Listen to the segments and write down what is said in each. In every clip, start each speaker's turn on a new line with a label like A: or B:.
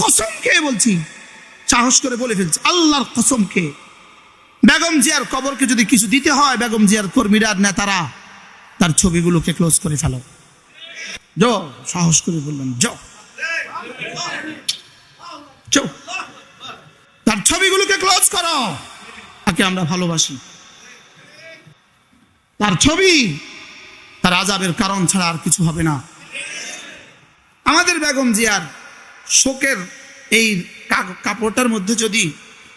A: কসম খেয়ে বলছি। সাহস করে বলে ফেলছি, আল্লাহর কসম খেয়ে। বেগম জিয়ার কবরকে যদি কিছু দিতে হয়, বেগম জিয়ার কর্মীরা নেতারা, তার ছবিগুলোকে ক্লোজ করে ফেলো। সাহস করে বললেন তার ছবিগুলোকে ক্লোজ করো। তাকে আমরা ভালোবাসি। তার ছবি, তার আজাবের কারণ ছাড়া আর কিছু হবে না। আমাদের বেগম জিয়ার শোকের এই কাপড়টার মধ্যে যদি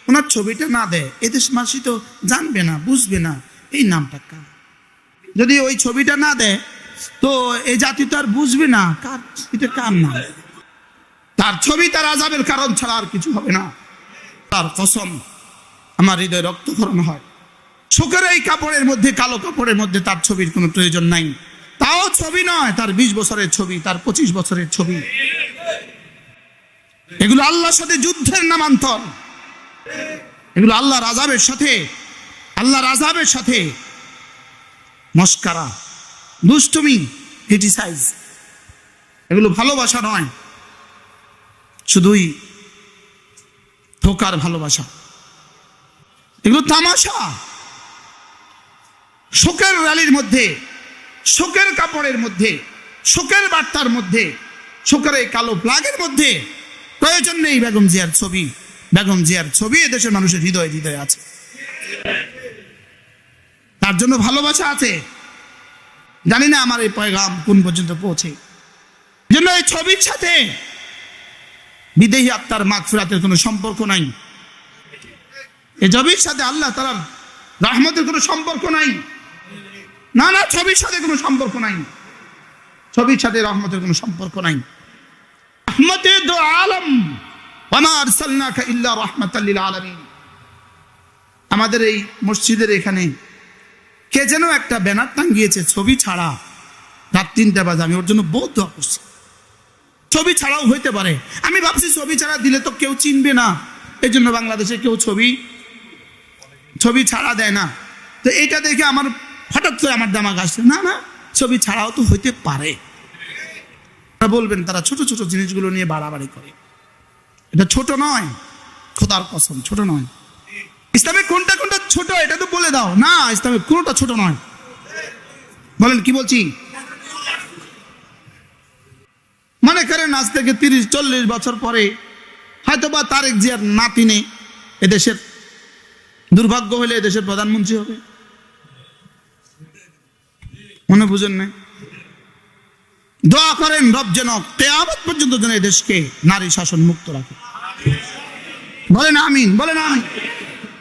A: ওনার ছবিটা না দেয় এদেশ মাসি তো জানবে না, বুঝবে না, এই নামটা কার? যদি ওই ছবিটা না দেয়, তো এই জাতি তো আর বুঝবে না কার এটা কার নাম? তার ছবি তার আজাবের কারণ ছাড়া আর কিছু হবে না। তার কসম, আমার হৃদয় রক্তক্ষরণ হয়। শোকের এই কাপড়ের মধ্যে, কালো কাপড়ের মধ্যে তার ছবির কোনো প্রয়োজন নাই। তাও ছবি নয়, তার বিশ বছরের ছবি, তার পঁচিশ বছরের ছবি। এগুলো আল্লাহর সাথে যুদ্ধের নামান্তর। এগুলো আল্লাহ রাজাবের সাথে আল্লাহ রাজাবের সাথে। মস্কারা, দুষ্টুমি ক্রিটিসাইজ এগুলো ভালোবাসা নয়, শুধুই ধোকার ভালোবাসা। এগুলো তামাশা। শোকের র্যালির মধ্যে, শোকের কাপড়ের মধ্যে, শোকের বার্তার মধ্যে, শোকের এই কালো প্লাগের মধ্যে প্রয়োজন নেই বেগম জিয়ার ছবি। বেগম জিয়ার ছবি এদেশের মানুষের হৃদয় হৃদয় আছে। তার জন্য ভালোবাসা আছে। জানি না আমার এই পয়গাম কোন পর্যন্ত পৌঁছে। জন্য এই ছবির সাথে বিদেহী আত্মার মাগফিরাতের কোনো সম্পর্ক নাই। এই ছবির সাথে আল্লাহ তালার রহমতের কোনো সম্পর্ক নাই। না না, ছবির সাথে কোনো সম্পর্ক নাই। ছবির সাথে রহমতের কোনো সম্পর্ক নাই। আমাদের এই মসজিদের এখানে কে যেন একটা ব্যানার টাঙ্গিয়েছে ছবি ছাড়া। রাত তিনটা বাজে, আমি ওর জন্য বহুত দোয়া করছি। ছবি ছাড়াও হইতে পারে। আমি ভাবছি ছবি ছাড়া দিলে তো কেউ চিনবে না। এই জন্য বাংলাদেশে কেউ ছবি ছবি ছাড়া দেয় না। তো এইটা দেখে আমার হঠাৎ করে আমার দামাগ আসছে, না না, ছবি ছাড়াও তো হইতে পারে। বলবেন, তারা ছোট ছোট জিনিসগুলো নিয়ে বাড়াবাড়ি করে। এটা ছোট নয়, খোদার কসম, ছোট নয়। ইসলামে কোনটা কোনটা ছোট, এটা তো বলে দাও। না, ইসলামে কোনটা ছোট নয়। বলেন, কি বলছি? মনে করেন আজ থেকে তিরিশ, চল্লিশ বছর পরে হয়তো বা তারেক জিয়ার নাতি নাতিনে এদেশের দুর্ভাগ্য হলে এদেশের প্রধানমন্ত্রী হবে। মনে বুঝেন না দোয়া করেন, রব যেন তেয়াবত পর্যন্ত যেন দেশকে নারী শাসন মুক্ত রাখে। বলেন আমিন বলেন আমিন।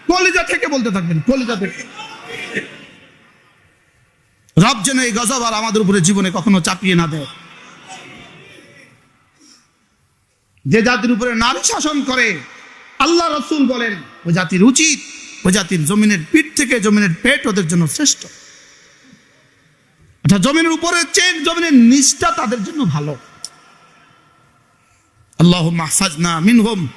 A: কলিজা থেকে বলতে থাকবেন কলিজা থেকে। রব যেন এই গজব আর আমাদের উপরে জীবনে কখনো চাপিয়ে না দেয়। যে জাতির উপরে নারী শাসন করে, আল্লাহ রসুল বলেন, ওই জাতির উচিত, ওই জাতির জমিনের পিঠ থেকে জমিনের পেট ওদের জন্য শ্রেষ্ঠ। অর্থাৎ জমিনের উপরে চেন জমিনের নিচটা তাদের জন্য ভালো। আল্লাহ মাহফাজনা মিনহুম।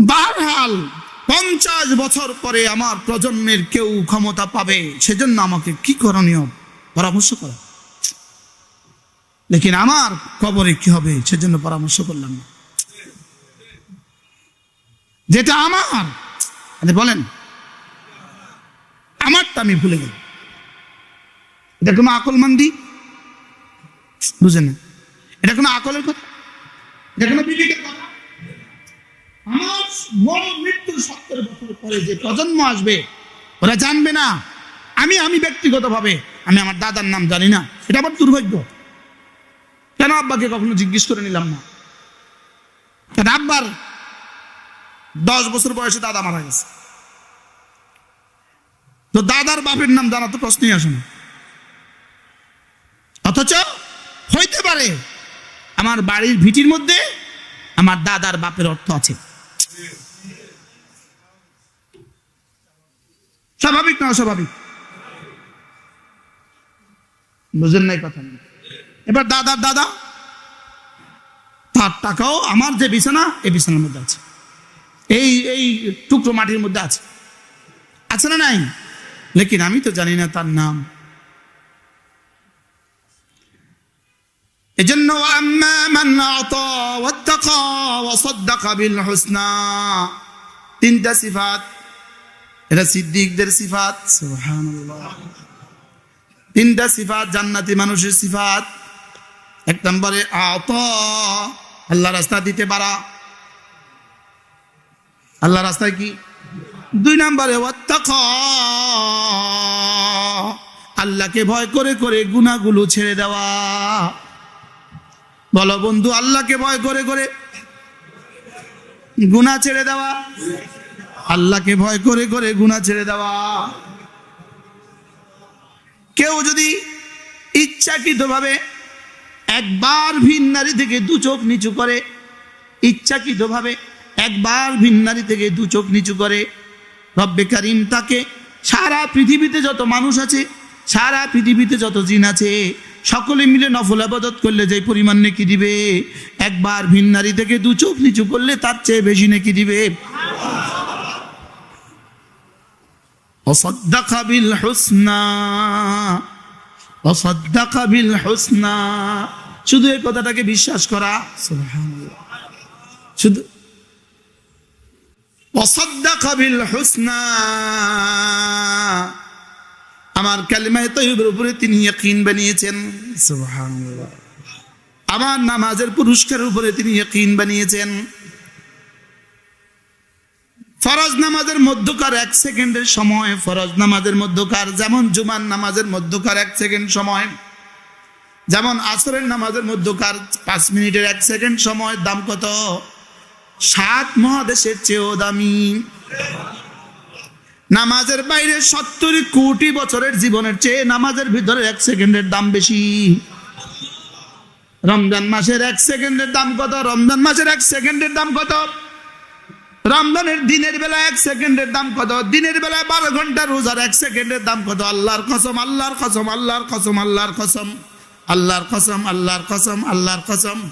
A: বারহাল পঞ্চাশ বছর পরে আমার প্রজন্মের কেউ ক্ষমতা পাবে, সেজন্য আমাকে কি করণীয়? পরামর্শ করা। লেকিন আমার কবরে কি হবে, সেজন্য পরামর্শ করলাম না। যেটা আমার বলেন আমারটা আমি ভুলে গেলাম। এটা কোনো আকলমান্দি বুঝেন না। এটা কোনো আকলের কথা? এটা কোনো বিবেকের কথা? আমার দাদার নাম আমার দুর্ভাগ্য। কেন আব্বাকে কখনো জিজ্ঞেস করে নিলাম না? আব্বার দশ বছর বয়সে দাদা মারা গেছে? তো দাদার বাপের নাম জানা তো প্রশ্নই আসে না। অথচ হইতে পারে আমার বাড়ির ভিটির মধ্যে আমার দাদার বাপের অর্থ আছে। স্বাভাবিক না অস্বাভাবিক? বুঝেন নাই কথা। এবার দাদার দাদা, তার টাকাও আমার যে বিছানা, এই বিছানার মধ্যে আছে। এই এই টুকরো মাটির মধ্যে আছে। আছে না নাই? লেকিন আমি তো জানি না তার নাম। এজন্য তিনটা সিফাত। এটা সিদ্দিকদের সিফাত। তিনটা সিফাত, জান্নাতি মানুষের সিফাত। এক নম্বরে আত, আল্লাহ রাস্তা দিতে পারা। আল্লাহ রাস্তায় কি? দুই নম্বরে আল্লাহকে ভয় করে করে গুনাহগুলো ছেড়ে দেওয়া। বলো বন্ধু, আল্লাহকে ভয় করে করে গুনাহ ছেড়ে দেওয়া। আল্লাহকে ভয় করে করে গুনাহ ছেড়ে দেওয়া। কেউ যদি ইচ্ছাকৃতভাবে একবার ভিন্নারি থেকে দু চোখ নিচু করে, ইচ্ছাকৃতভাবে একবার ভিন্নারি থেকে দু চোখ নিচু করে রব্বে কারিম তাকে সারা পৃথিবীতে যত মানুষ আছে সারা পৃথিবীতে যত জিন আছে সকলে মিলে নফল আবাদত করলে যে পরিমাণ নেকি দিবে একবার ভিন নারী থেকে দু চোখ নিচু করলে তার চেয়ে বেশি নেকি দিবে। শুধু এই কথাটাকে বিশ্বাস করা। শুধু وصدق بالحسنى আমার কালিমায়ে তৈয়বের উপরে তিনি ইয়াকিন বানিয়েছেন সুবহানাল্লাহ আমার নামাজের পুরস্কারের উপরে তিনি ইয়াকিন বানিয়েছেন ফরজ নামাজের মধ্যকার এক সেকেন্ডের সময় ফরজ নামাজের মধ্যকার যেমন জুমার নামাজের মধ্যকার এক সেকেন্ড সময় যেমন আসরের নামাজের মধ্যকার পাঁচ মিনিটের এক সেকেন্ড সময় দাম কত সাত মহাদেশের চেয়েও দামি। নামাজের বাইরে সত্তর কোটি বছরের জীবনের চেয়ে নামাজের ভিতরে এক সেকেন্ডের দাম বেশি। রমজান মাসের এক সেকেন্ডের দাম কত? রমজান মাসের এক সেকেন্ডের দাম কত? রমজানের দিনের বেলা এক সেকেন্ডের দাম কত? দিনের বেলায় বারো ঘণ্টা রোজার এক সেকেন্ডের দাম কত? আল্লাহর কসম আল্লাহর কসম আল্লাহর কসম আল্লাহর কসম আল্লাহর কসম আল্লাহর কসম আল্লাহর কসম।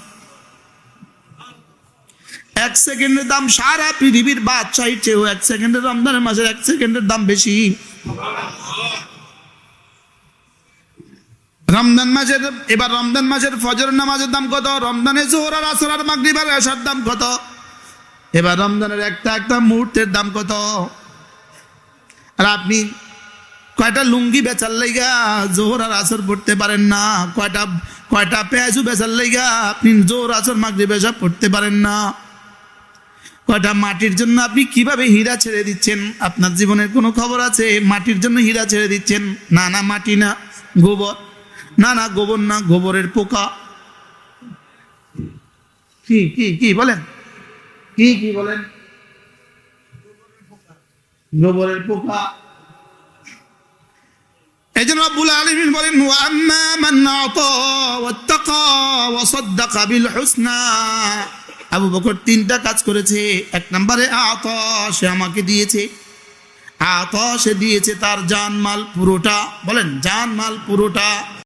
A: এক সেকেন্ডের দাম সারা পৃথিবীর বাদশাহীর চেয়েও এক সেকেন্ডের রমজানের মাসের এক সেকেন্ডের দাম বেশি। রমজান মাসের, এবার রমজান মাসের ফজর নামাজের দাম কত? রমজানে জোহর আর আসর আর মাগরিব আর এশার দাম কত? এবার রমজানের একটা একটা মুহূর্তের দাম কত? আর আপনি কয়টা লুঙ্গি বেচার লাইগা জোহর আর আসর পড়তে পারেন না? কয়টা কয়টা পেঁয়াজু বেচার লাইগা আপনি জোহর, আসর মাগরি বেচা পড়তে পারেন না? কয়টা মাটির জন্য আপনি কীভাবে হীরা ছেড়ে দিচ্ছেন? আপনার জীবনের কোনো খবর আছে? মাটির জন্য হীরা ছেড়ে দিচ্ছেন? না না, মাটি না, গোবর। না না, গোবর না, গোবরের পোকা। কি কি কি বলেন? কি কি বলেন? গোবরের পোকা। এই আবু বকর তিনটা কাজ করেছে। এক নম্বরে আত সে আমাকে দিয়েছে। আত সে দিয়েছে তার জান মাল পুরোটা। বলেন জান মাল পুরোটা।